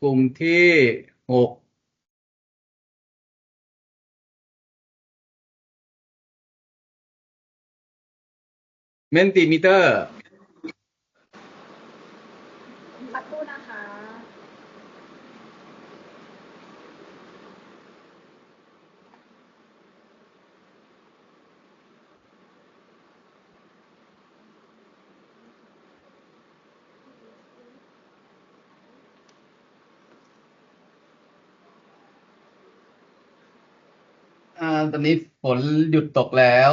กลุ่มที่หกเมนติมิเตอร์ สักครู่นะคะ อ่า ตอนนี้ฝนหยุดตกแล้ว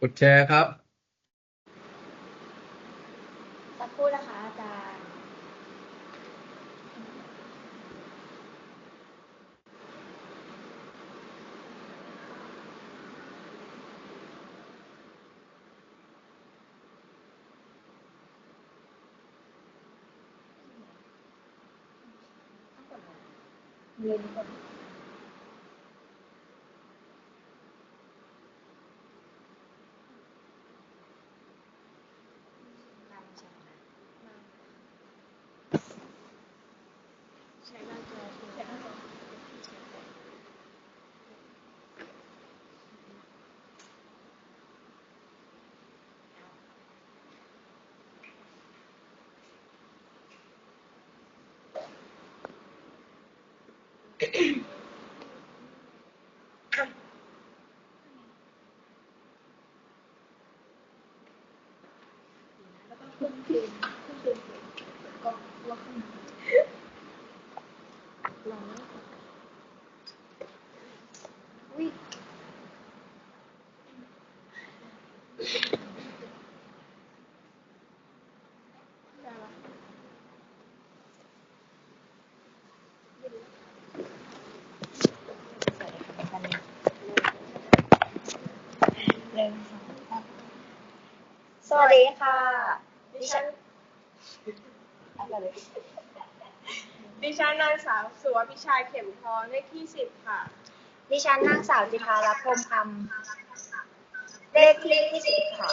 กดแชร์ครับ สักครู่นะคะอาจารย์ เรียนก่อนใช้หน้าจอใช้หน้าจอ แล้วก็เครื่องเกมเครื่องเกมก็ล็อกขึ้นมาลองแล้วอุ้ย ได้ละเริ่มสองสามสวัสดีค่ะ ดิฉันอะไรเลยดิฉันนางสาวสุวพิชัยเข็มทองเลขที่สิบค่ะ ดิฉันนางสาวจิภารับพรหมคำ เลขที่ที่สิบค่ะ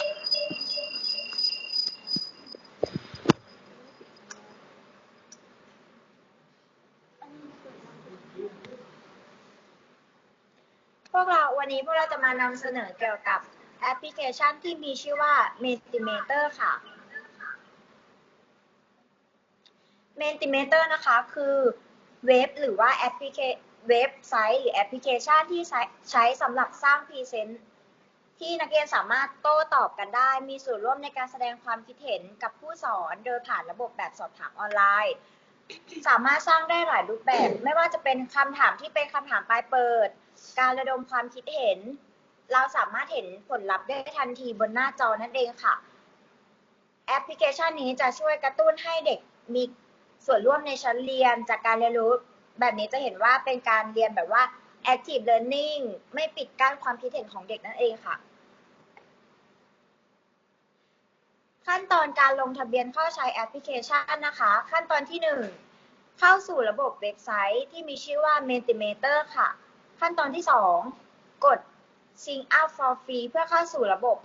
พวกเราวันนี้พวกเราจะมานำเสนอเกี่ยวกับแอปพลิเคชันที่มีชื่อว่า Mentimeter ค่ะ Mentimeter นะคะคือเว็บหรือว่าแอปพลิเคเว็บไซต์หรือแอปพลิเคชันที่ใช้สำหรับสร้างพรีเซนต์ ที่นักเรียนสามารถโต้ตอบกันได้ มีส่วนร่วมในการแสดงความคิดเห็นกับผู้สอนโดยผ่านระบบแบบสอบถามออนไลน์ สามารถสร้างได้หลายรูปแบบ ไม่ว่าจะเป็นคำถามที่เป็นคำถามปลายเปิด การระดมความคิดเห็น เราสามารถเห็นผลลัพธ์ได้ทันทีบนหน้าจอนั่นเองค่ะแอปพลิเคชันนี้จะช่วยกระตุ้นให้เด็กมีส่วนร่วมในชั้นเรียนจากการเรียนรู้ แบบนี้จะเห็นว่าเป็นการเรียนแบบว่า active learning ไม่ปิดกั้นความคิดเห็นของเด็กนั่นเองค่ะ ขั้นตอนการลงทะเบียนเข้าใช้แอปพลิเคชันนะคะ ขั้นตอนที่ 1 เข้าสู่ระบบเว็บไซต์ที่มีชื่อว่า Mentimeter ค่ะ ขั้นตอนที่ 2 กด Sign up for free เพื่อเข้าสู่ระบบ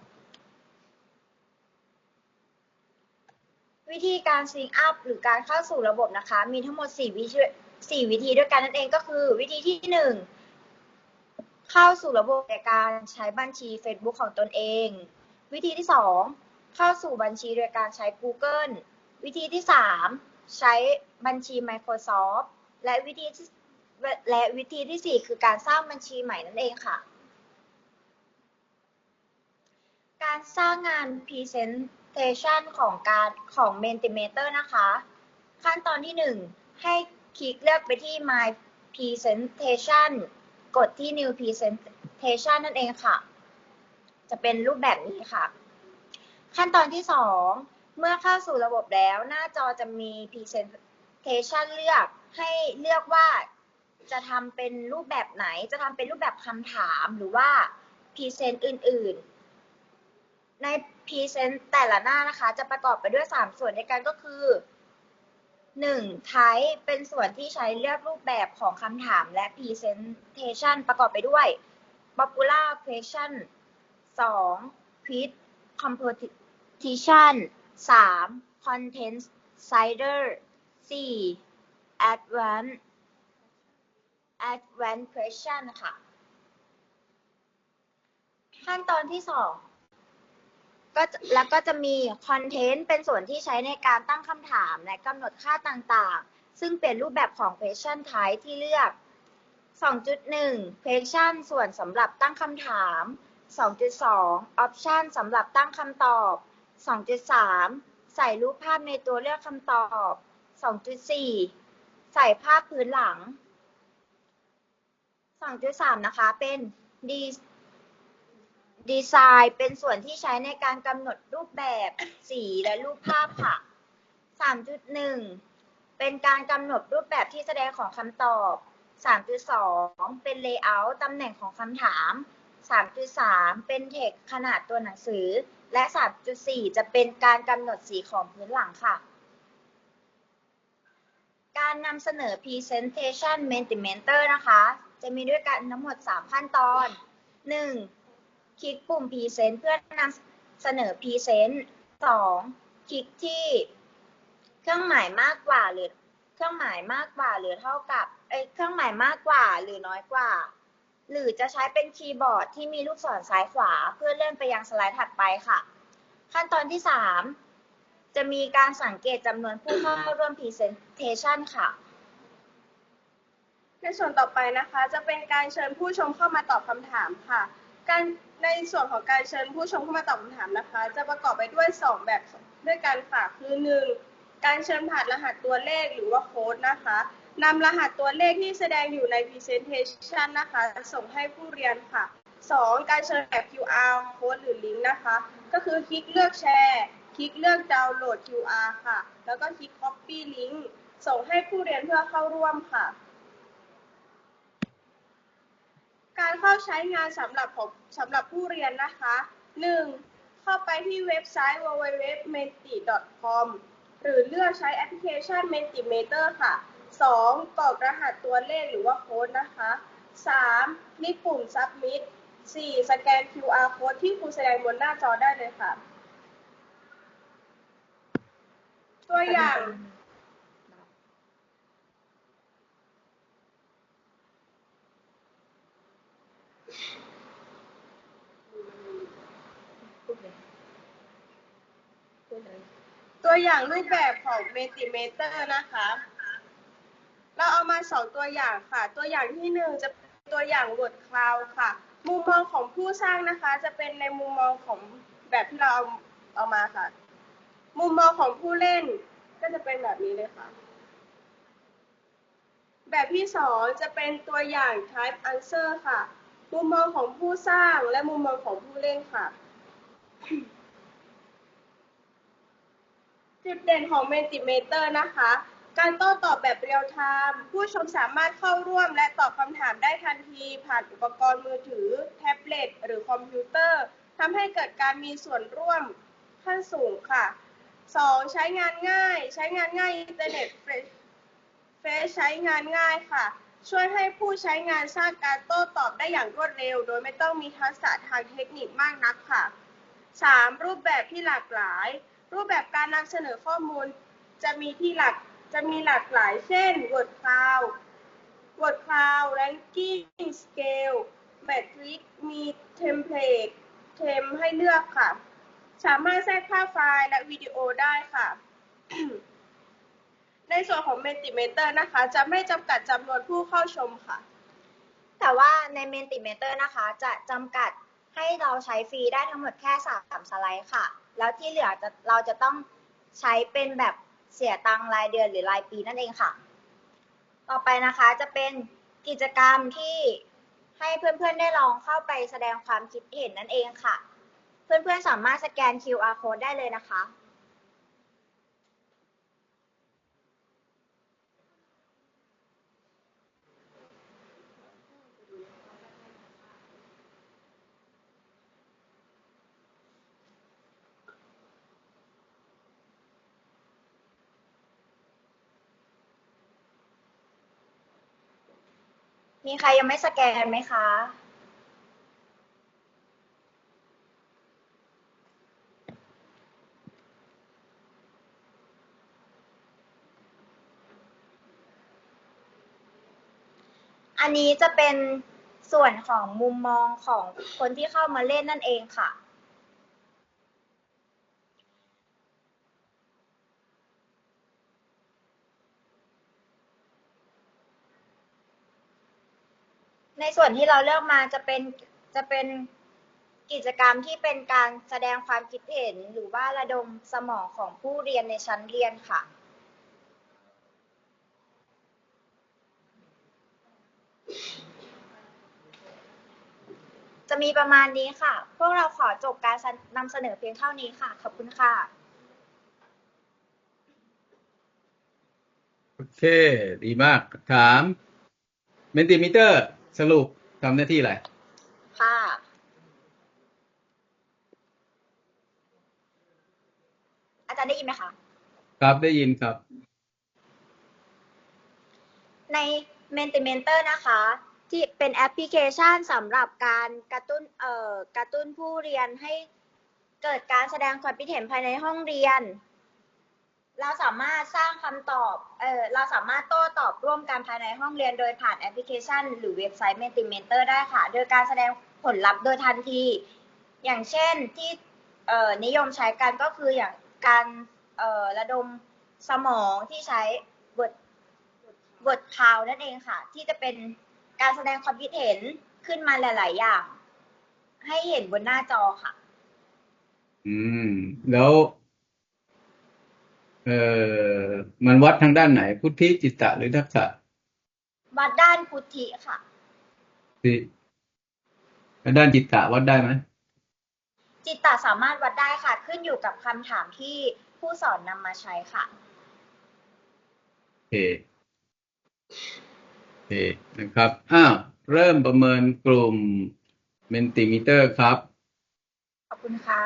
วิธีการ Sign up หรือการเข้าสู่ระบบนะคะ มีทั้งหมด 4 วิธี4วิธีด้วยกันนั่นเองก็คือวิธีที่ 1 เข้าสู่ระบบในการใช้บัญชี Facebook ของตนเอง วิธีที่ 2 เข้าสู่บัญชีโดยการใช้ Google วิธีที่ 3 ใช้บัญชี Microsoft และวิธีและวิธีที่ 4 คือการสร้างบัญชีใหม่นั่นเองค่ะ การสร้างงาน Presentation ของการของ Mentimeter นะคะ ขั้นตอนที่ 1 ให้คลิกเลือกไปที่ My Presentation กดที่ New Presentation นั่นเองค่ะ จะเป็นรูปแบบนี้ค่ะ ขั้นตอนที่สองเมื่อเข้าสู่ระบบแล้ว หน้าจอจะมี presentation เลือกให้เลือกว่าจะทำเป็นรูปแบบไหน จะทำเป็นรูปแบบคำถามหรือว่า present อื่น ๆ ใน present แต่ละหน้านะคะ จะประกอบไปด้วย 3 ส่วนในกันก็คือ 1. type เป็นส่วนที่ใช้เลือกรูปแบบของคำถามและ presentation ประกอบไปด้วย popular question 2. quiz competition 3. content cider 4. advanced advanced question ค่ะ ขั้นตอนที่สอง ก็แล้วก็จะมีคอนเทนต์เป็นส่วนที่ใช้ในการตั้งคำถามและกำหนดค่าต่างๆ ซึ่งเป็นรูปแบบของ question type ที่เลือก 2.1 question ส่วนสำหรับตั้งคำถาม 2.2 option สำหรับตั้งคำตอบ 2.3 ใส่รูปภาพในตัวเลือกคำตอบ 2.4 ใส่ภาพพื้นหลัง 2.3 นะคะ เป็นดี ดีไซน์เป็นส่วนที่ใช้ในการกำหนดรูปแบบสีและรูปภาพค่ะ 3.1 เป็นการกำหนดรูปแบบที่แสดงของคำตอบ 3.2 เป็น layout ตำแหน่งของคำถาม 3.3 เป็นเทคขนาดตัวหนังสือ และ 3.4 จะเป็นการกำหนดสีของพื้นหลังค่ะ การนำเสนอ Presentation Mentimeter นะคะ จะมีด้วยกันทั้งหมด 3 ขั้นตอน 1. คลิกปุ่ม Present เพื่อนำเสนอ Present 2. คลิกที่เครื่องหมายมากกว่าหรือเครื่องหมายมากกว่าหรือเท่ากับเอ้เครื่องหมายมากกว่าหรือน้อยกว่า หรือจะใช้เป็นคีย์บอร์ดที่มีลูกศรซ้ายขวา เพื่อเลื่อนไปยังสไลด์ถัดไปค่ะ ขั้นตอนที่ 3 จะมีการสังเกตจำนวนผู้เข้าร่วม Presentation ค่ะในส่วนต่อไปนะคะ จะเป็นการเชิญผู้ชมเข้ามาตอบคำถามค่ะ การ ในส่วนของการเชิญผู้ชมเข้ามาตอบคำถามนะคะ จะประกอบไปด้วย 2 แบบด้วยกันค่ะคือ 1. การเชิญผ่านรหัสตัวเลขหรือว่าโค้ดนะคะนำรหัสตัวเลขที่แสดงอยู่ใน Presentation นะคะ ส่งให้ผู้เรียนค่ะ 2. การเชิญแบบ QR โค้ดหรือลิงก์นะคะ ก็คือคลิกเลือกแชร์ คลิกเลือกดาวน์โหลด QR ค่ะ แล้วก็คลิก Copy Link ส่งให้ผู้เรียนเพื่อเข้าร่วมค่ะ การเข้าใช้งานสำหรับผมสำหรับผู้เรียนนะคะ 1. เข้าไปที่เว็บไซต์ www.menti.com หรือเลือกใช้แอปพลิเคชัน Mentimeter ค่ะ 2. กรอกรหัสตัวเลขหรือว่าโค้ดนะคะ 3. คลิกปุ่ม Submit 4. สแกน QR code ที่ครูแสดงบนหน้าจอได้เลยค่ะ ตัวอย่าง ตัวอย่างรูปแบบของ Mentimeter นะคะ เราเอามาสองตัวอย่างค่ะ ตัวอย่างที่หนึ่งจะเป็นตัวอย่าง Word Cloud ค่ะ มุมมองของผู้สร้างนะคะ จะเป็นในมุมมองของแบบที่เราเอาเอามาค่ะ มุมมองของผู้เล่นก็จะเป็นแบบนี้เลยค่ะ แบบที่สองจะเป็นตัวอย่าง Type Answer ค่ะ มุมมองของผู้สร้างและมุมมองของผู้เล่นค่ะ จุดเด่นของ Mentimeter นะคะ การโต้ตอบแบบเรียลไทม์ผู้ชมสามารถเข้าร่วมและตอบคำถามได้ทันที ผ่านอุปกรณ์มือถือ แท็บเล็ต หรือคอมพิวเตอร์ทำให้เกิดการมีส่วนร่วมขั้นสูงค่ะ 2. ใช้งานง่าย ใช้งานง่ายอินเทอร์เน็ตเฟซใช้งานง่ายค่ะ ช่วยให้ผู้ใช้งานสร้างการโต้ตอบได้อย่างรวดเร็ว โดยไม่ต้องมีทักษะทางเทคนิคมากนักค่ะ 3. รูปแบบที่หลากหลาย รูปแบบการนำเสนอข้อมูลจะมีที่หลักจะมีหลากหลายเช่น Word Cloud Word Cloud Ranking Scale Matrix มี Template เทมให้เลือกค่ะ สามารถแทรกภาพไฟล์และวิดีโอได้ค่ะ ในส่วนของ Mentimeter นะคะ จะไม่จำกัดจำนวนผู้เข้าชมค่ะ แต่ว่าใน Mentimeter นะคะ จะจำกัดให้เราใช้ฟรีได้ทั้งหมดแค่3สไลด์ค่ะ แล้วที่เหลือจะเราจะต้องใช้เป็นแบบเสียตังรายเดือนหรือรายปีนั่นเองค่ะ ต่อไปนะคะจะเป็นกิจกรรมที่ให้เพื่อนๆได้ลองเข้าไปแสดงความคิดเห็นนั่นเองค่ะ เพื่อนๆสามารถสแกน QR code ได้เลยนะคะ มีใครยังไม่สแกนไหมคะ อันนี้จะเป็นส่วนของมุมมองของคนที่เข้ามาเล่นนั่นเองค่ะ ในส่วนที่เราเลือกมาจะเป็นจะเป็นกิจกรรมที่เป็นการแสดงความคิดเห็นหรือว่าระดมสมองของผู้เรียนในชั้นเรียนค่ะ จะมีประมาณนี้ค่ะ พวกเราขอจบการนำเสนอเพียงเท่านี้ค่ะ ขอบคุณค่ะ โอเค ดีมาก ถาม เมนติมิเตอร์ สรุปทำหน้าที่อะไรค่ะอาจารย์ได้ยินไหมคะ ครับได้ยินครับ ใน Mentimeter นะคะ ที่เป็นแอปพลิเคชันสำหรับการกระตุ้นเอ่อกระตุ้นผู้เรียนให้เกิดการแสดงความคิดเห็นภายในห้องเรียน เราสามารถสร้างคำตอบเออเราสามารถโต้ตอบร่วมกันภายในห้องเรียนโดยผ่านแอปพลิเคชัน หรือเว็บไซต์ Mentimeter ได้ค่ะ โดยการแสดงผลลัพธ์โดยทันที อย่างเช่นที่เอ่อนิยมใช้กันก็คืออย่างการเอ่อระดมสมองที่ใช้บทบทข่าวนั่นเองค่ะ ที่จะเป็นการแสดงความคิดเห็นขึ้นมาหลาย ๆ อย่าง ให้เห็นบนหน้าจอค่ะ อืม แล้ว เอ่อมันวัดทางด้านไหน พุทธิจิตตะหรือทักษะวัดด้านพุทธิค่ะที่แล้วด้านจิตตะวัดได้ไหมจิตตะสามารถวัดได้ค่ะ ขึ้นอยู่กับคำถามที่ผู้สอนนำมาใช้ค่ะโอเคโอเคนะครับอ้าวเริ่มประเมินกลุ่มเมนติมิเตอร์ครับ ขอบคุณค่ะ